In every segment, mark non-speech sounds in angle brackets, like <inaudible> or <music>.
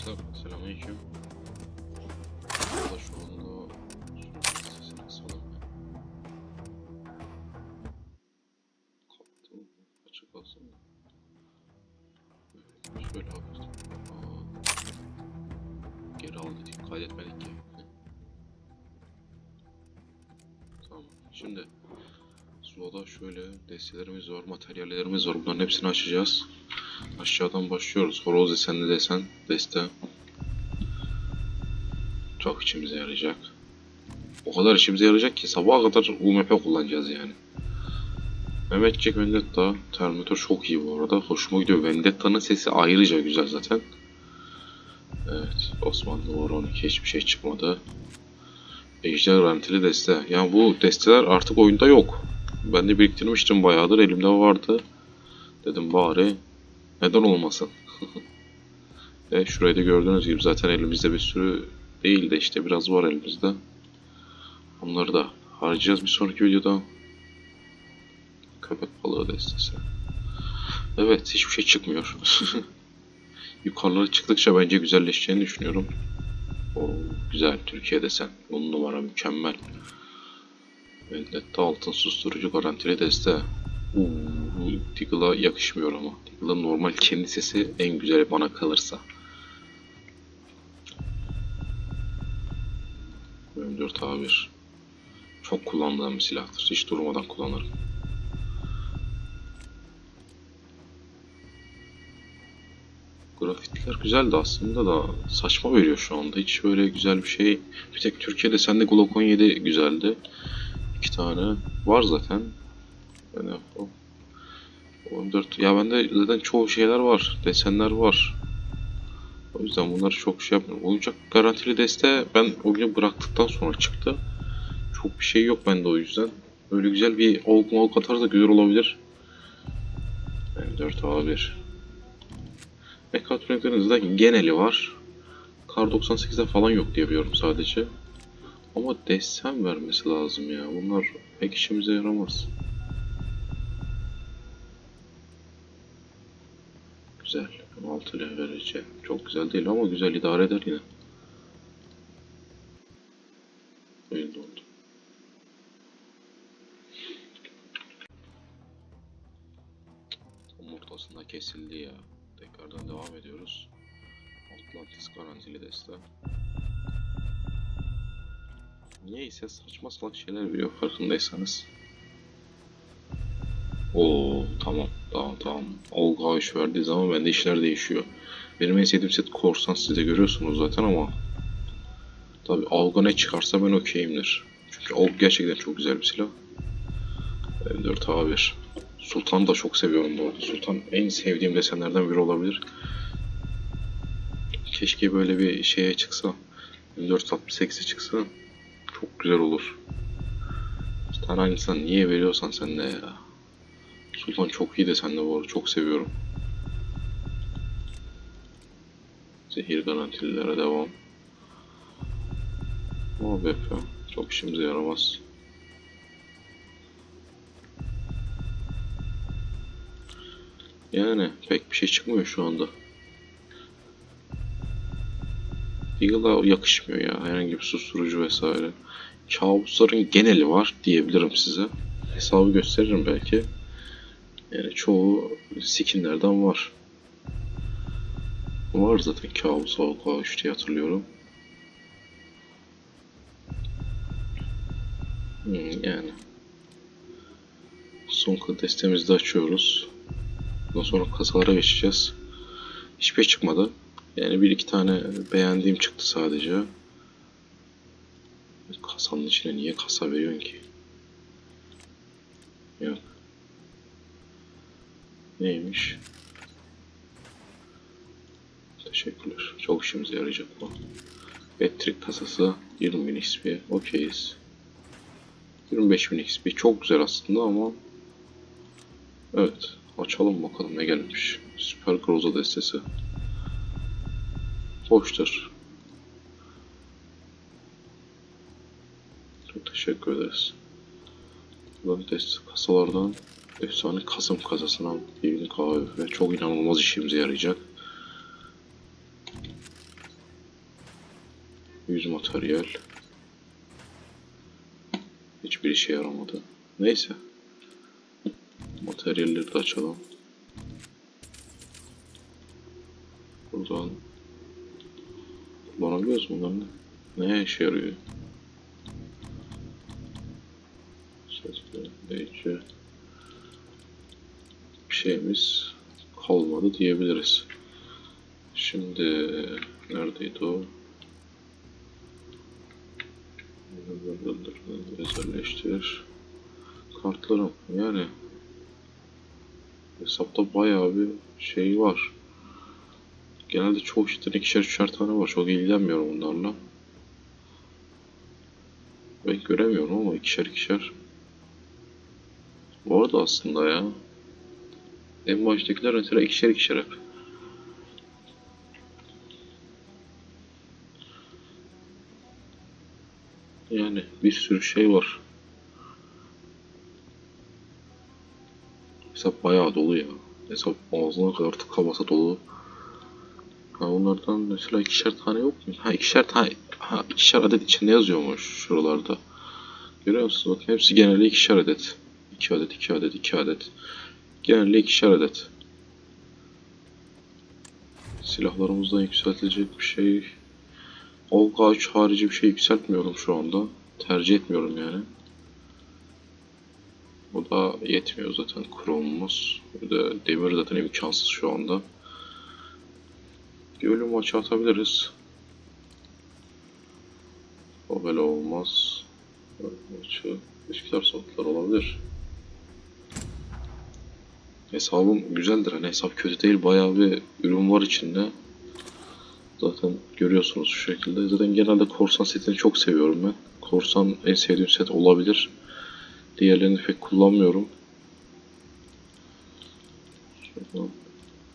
Dostlar selamünaleyküm. Valla şu anda sesini kısalım. Kalktı mı? Açık. Evet, Şöyle. Aa. Geri al dedik. Kaydetmedik ki. Tamam. Şimdi Zula'da şöyle destelerimiz var, materyallerimiz var. Bunların hepsini açacağız. Aşağıdan başlıyoruz. Horoz desenli desen, deste. Çok işimize yarayacak. O kadar işimize yarayacak ki sabaha kadar UMP kullanacağız yani. Mehmetçik Vendetta, Terminator çok iyi bu arada. Hoşuma gidiyor. Vendetta'nın sesi ayrıca güzel zaten. Evet, Osmanlı var 12 hiçbir şey çıkmadı. Ejder garantili deste. Yani bu desteler artık oyunda yok. Ben de biriktirmiştim bayağıdır. Elimde vardı. Dedim bari neden olmasın? Ve <laughs> şurayı da gördüğünüz gibi zaten elimizde bir sürü değil de işte biraz var elimizde. Onları da harcayacağız bir sonraki videoda. Köpek balığı destesi. Evet hiçbir şey çıkmıyor. <laughs> Yukarılara çıktıkça bence güzelleşeceğini düşünüyorum. O güzel Türkiye desen. 10 numara mükemmel. Vendetta altın susturucu garantili deste. Uuu Diggle'a yakışmıyor ama. Diggle'ın normal kendi sesi en güzeli bana kalırsa. M4 A1 Çok kullandığım bir silahtır. Hiç durmadan kullanırım. Grafitler güzeldi aslında da saçma veriyor şu anda. Hiç böyle güzel bir şey. Bir tek Türkiye'de sende Glock 17 güzeldi. İki tane var zaten. Yani o 14 ya bende zaten çoğu şeyler var. Desenler var. O yüzden bunları çok şey yapmıyorum. Oyuncak garantili deste ben oyunu bıraktıktan sonra çıktı. Çok bir şey yok bende o yüzden. Öyle güzel bir olk molk atarsa güzel olabilir. M4 A1 Mekatroniklerin zaten geneli var. Kar 98'de falan yok diye biliyorum sadece. Ama desen vermesi lazım ya. Bunlar pek işimize yaramaz. Güzel. 16 ile verici. Çok güzel değil ama güzel idare eder yine. Oyun dondu. Tam ortasında kesildi ya. Tekrardan devam ediyoruz. Atlantis garantili deste. Niyeyse saçma salak şeyler veriyor farkındaysanız. Oo tamam tamam tamam. Olga iş verdiği zaman bende işler değişiyor. Benim en sevdiğim set korsan siz de görüyorsunuz zaten ama Tabi Olga ne çıkarsa ben okeyimdir. Çünkü Olga gerçekten çok güzel bir silah. M4 A1. Sultan da çok seviyorum bu arada. Sultan en sevdiğim desenlerden biri olabilir. Keşke böyle bir şeye çıksa. M468'e çıksa. Çok güzel olur. Sen hangisini niye veriyorsan sen de ya. Sultan çok iyi de bu arada. Çok seviyorum. Zehir garantililere devam. Ama BP çok işimize yaramaz. Yani pek bir şey çıkmıyor şu anda. Eagle'a yakışmıyor ya herhangi bir susturucu vesaire. Kabusların geneli var diyebilirim size. Hesabı gösteririm belki. Yani çoğu skinlerden var. Var zaten kabus Avka 3 diye hatırlıyorum. Hmm, yani. Son destemizi de açıyoruz. Bundan sonra kasalara geçeceğiz. Hiçbir şey çıkmadı. Yani bir iki tane beğendiğim çıktı sadece. Kasanın içine niye kasa veriyorsun ki? Neymiş? Teşekkürler. Çok işimize yarayacak bu. Elektrik kasası 20.000 XP. Okeyiz. 25.000 XP. Çok güzel aslında ama Evet. Açalım bakalım ne gelmiş. Süper Groza destesi. Hoştur. Çok teşekkür ederiz. Buradan deste kasalardan efsane Kasım kasasına bir kahve çok inanılmaz işimize yarayacak. Materyal. Hiçbir işe yaramadı. Neyse. Materyalleri de açalım. Buradan kullanabiliyoruz mu bunları? Neye işe yarıyor? Sesli, değişi. Şeyimiz kalmadı diyebiliriz. Şimdi neredeydi o? Özelleştir. Kartlarım yani hesapta bayağı bir şey var. Genelde çoğu şeyden ikişer üçer tane var. Çok ilgilenmiyorum bunlarla. Ben göremiyorum ama ikişer ikişer. Bu arada aslında ya. En baştakiler mesela ikişer ikişer hep. Yani bir sürü şey var. Hesap bayağı dolu ya. Hesap ağzına kadar tıka basa dolu. Ha bunlardan mesela ikişer tane yok mu? Ha ikişer tane, ha ikişer adet içinde yazıyormuş şuralarda. Görüyor musunuz? Bakın hepsi genelde ikişer adet. 2 adet, 2 adet, 2 adet. Genelde ikişer adet. Silahlarımızdan yükseltilecek bir şey. Olga 3 harici bir şey yükseltmiyorum şu anda. Tercih etmiyorum yani. Bu da yetmiyor zaten kromumuz. Bir de demir zaten imkansız şu anda. Bir ölüm maçı atabiliriz. O böyle olmaz. Ölüm maçı. Eskiler satlar olabilir. Hesabım güzeldir. Hani hesap kötü değil. Bayağı bir ürün var içinde. Zaten görüyorsunuz şu şekilde. Zaten genelde korsan setini çok seviyorum ben. Korsan en sevdiğim set olabilir. Diğerlerini pek kullanmıyorum. Şuradan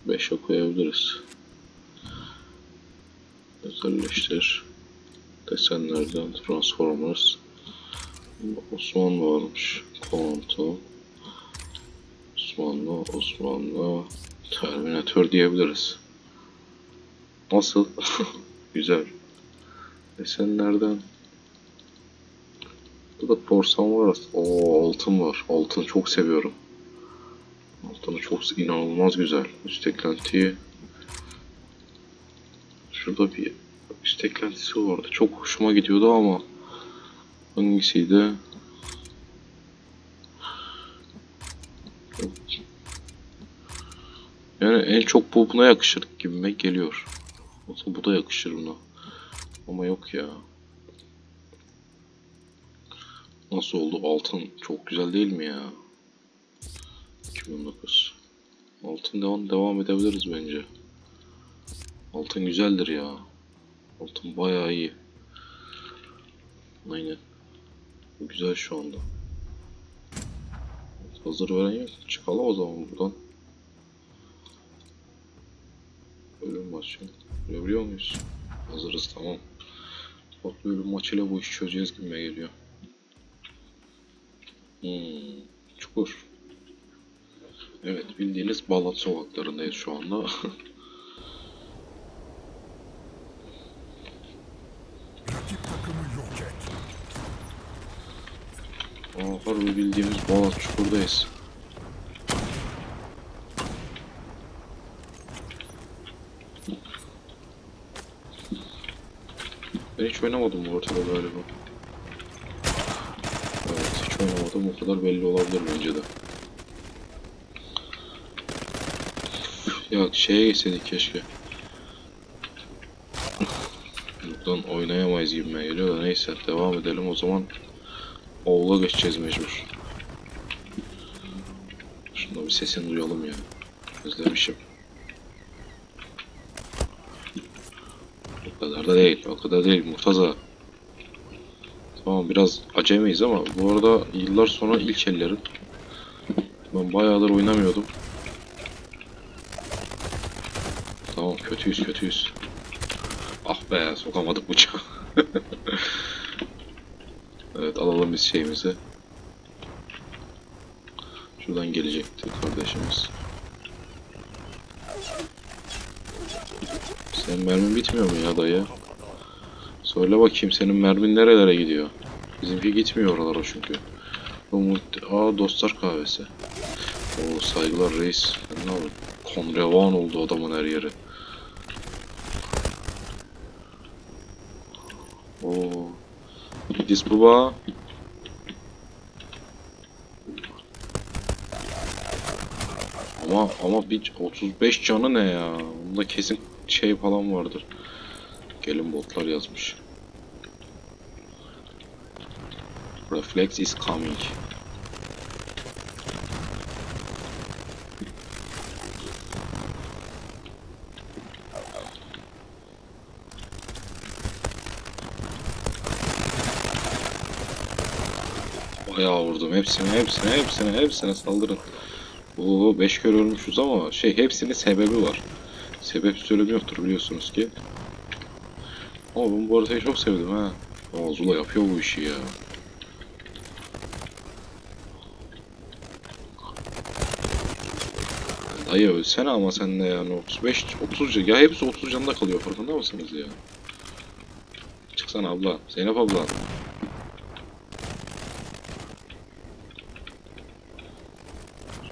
5'e koyabiliriz. Özelleştir. Desenlerden Transformers. Osmanlı varmış. Konto. Osmanlı, Osmanlı. Terminator diyebiliriz. Nasıl? <laughs> Güzel. Desenlerden Burada korsan var. O altın var. Altın çok seviyorum. Altını çok inanılmaz güzel. Üst eklentiyi Şurada bir üst eklentisi vardı. Çok hoşuma gidiyordu ama hangisiydi? Yani en çok bu buna yakışır gibime geliyor. Aslında bu da yakışır buna. Ama yok ya. Nasıl oldu? Altın çok güzel değil mi ya? 2019. Altın devam devam edebiliriz bence. Altın güzeldir ya. Altın bayağı iyi. Aynen. Güzel şu anda. Hazır veren yok. Çıkalım o zaman buradan. Ölüm maçı. Görebiliyor muyuz? Hazırız tamam. Bak ölüm maçıyla bu işi çözeceğiz gibime geliyor. Hmm, çukur. Evet bildiğiniz Balat sokaklarındayız şu anda. Rakip takımı yok et. Aa, harbi bildiğimiz Balat çukurdayız. Ben hiç oynamadım bu ortada galiba. Evet hiç oynamadım o kadar belli olabilir bence de. Ya şeye geçseydik keşke. Buradan oynayamayız gibime geliyor da neyse devam edelim o zaman. Oğula geçeceğiz mecbur. Şunda bir sesini duyalım ya. Özlemişim. O kadar da değil, o kadar değil Murtaza. Tamam biraz acemiyiz ama bu arada yıllar sonra ilk ellerim. Ben bayağıdır oynamıyordum. Tamam kötüyüz kötüyüz. Ah be sokamadık bıçağı. <laughs> evet alalım biz şeyimizi. Şuradan gelecekti kardeşimiz. Sen mermin bitmiyor mu ya dayı? Söyle bakayım senin mermin nerelere gidiyor? Bizimki gitmiyor oralara çünkü. Bu multi... Aa dostlar kahvesi. Oo saygılar reis. Ne oldu? Konrevan oldu adamın her yeri. Oo. İdris baba. Ama ama bir 35 canı ne ya? Bunda kesin şey falan vardır. Gelin botlar yazmış. Reflex is coming. Bayağı vurdum. Hepsine, hepsine, hepsine, hepsine saldırın. Oo 5 kere ölmüşüz ama şey hepsinin sebebi var. Sebep söylemi yoktur biliyorsunuz ki. Ama ben bu haritayı çok sevdim ha. Aa Zula yapıyor bu işi ya. Dayı ölsene ama sen de yani 35 30 can- ya hepsi 30 canında kalıyor farkında mısınız ya? Çıksana abla. Zeynep abla.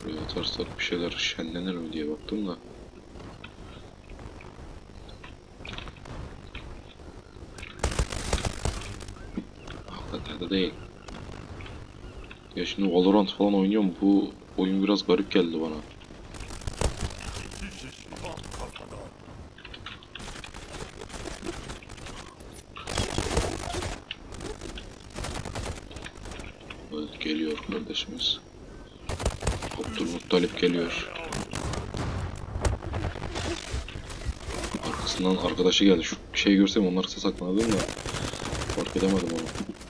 Şuraya atarsak bir şeyler şenlenir mi diye baktım da. Değil. Ya şimdi Valorant falan oynuyorum. Bu oyun biraz garip geldi bana. Evet, geliyor kardeşimiz. Abdülmuttalip geliyor. Arkasından arkadaşı geldi. Şu şeyi görsem onlar sakladım da fark edemedim onu.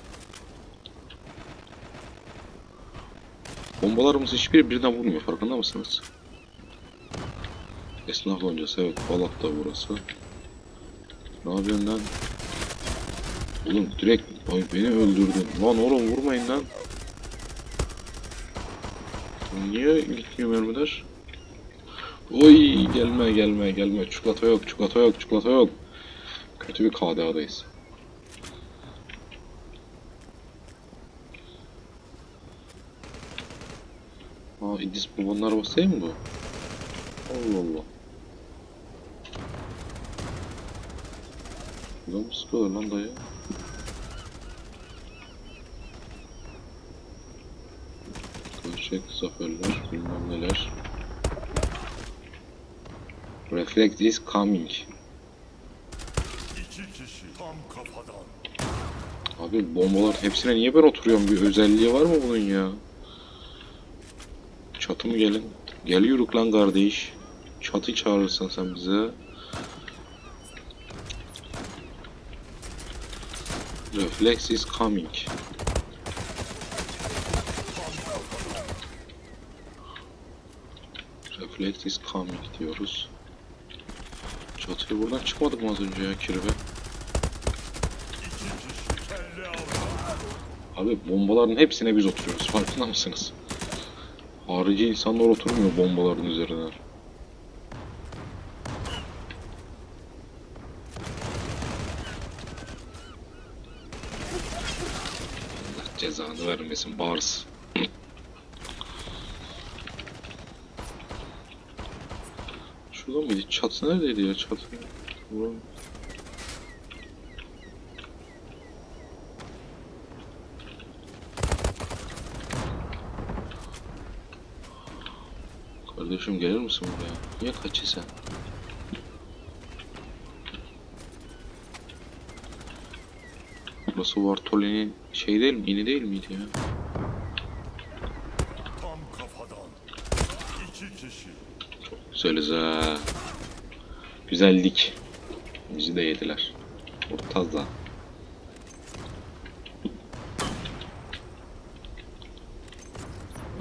Bombalarımız hiçbir birden vurmuyor farkında mısınız? Esnaf loncası evet Balat da burası. Ne yapıyorsun lan? Oğlum direkt ay beni öldürdün. Lan oğlum vurmayın lan. Niye gitmiyor mermiler? Oy gelme gelme gelme. Çikolata yok çikolata yok çikolata yok. Kötü bir KDA'dayız. Aa İdris babanın arabası mi bu? Allah Allah. Buradan mı sıkıyorlar lan dayı? Gerçek zaferler, bilmem neler. Reflect is coming. Abi bombalar hepsine niye ben oturuyorum? Bir özelliği var mı bunun ya? Çatı mı gelin? Geliyoruz lan kardeş. Çatı çağırırsan sen bize. Reflex is coming. Reflex is coming diyoruz. Çatıya buradan çıkmadık mı az önce ya kirve? Abi bombaların hepsine biz oturuyoruz. Farkında mısınız? Harici insanlar oturmuyor bombaların üzerine. Allah cezanı vermesin Bars. Şurada mıydı? Çatı neredeydi ya çatı? Buranın- Kardeşim gelir misin buraya? Niye kaçıyorsun sen? Burası Vartole'nin şey değil mi? İni değil miydi ya? Tam kafadan. İki kişi. Güzeliz ha. Güzeldik. Bizi de yediler. Ortazda.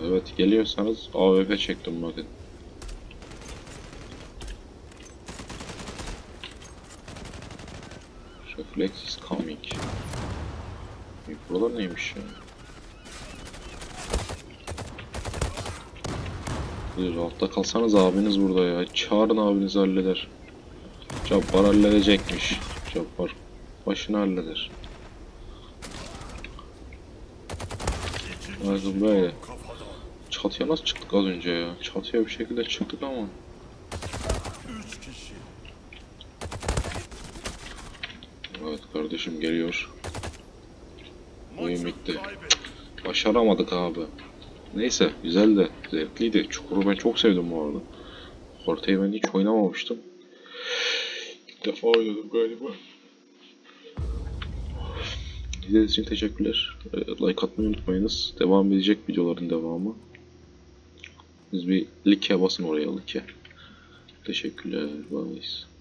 Evet geliyorsanız AWP çektim bakın. Reflex is coming. E, Buralar neymiş ya? Bir rahatta kalsanız abiniz burada ya. Çağırın abinizi halleder. Cabbar halledecekmiş. Cabbar. başını halleder. Bakın böyle. Çatıya nasıl çıktık az önce ya? Çatıya bir şekilde çıktık ama. Üç kişi. Evet kardeşim geliyor. Oyun bitti. Başaramadık abi. Neyse güzel de zevkliydi. Çukur'u ben çok sevdim bu arada. Ortayı ben hiç oynamamıştım. İlk defa oynadım galiba. İzlediğiniz için teşekkürler. Ee, Like atmayı unutmayınız. Devam edecek videoların devamı. Siz bir like basın oraya like. Teşekkürler. Bye.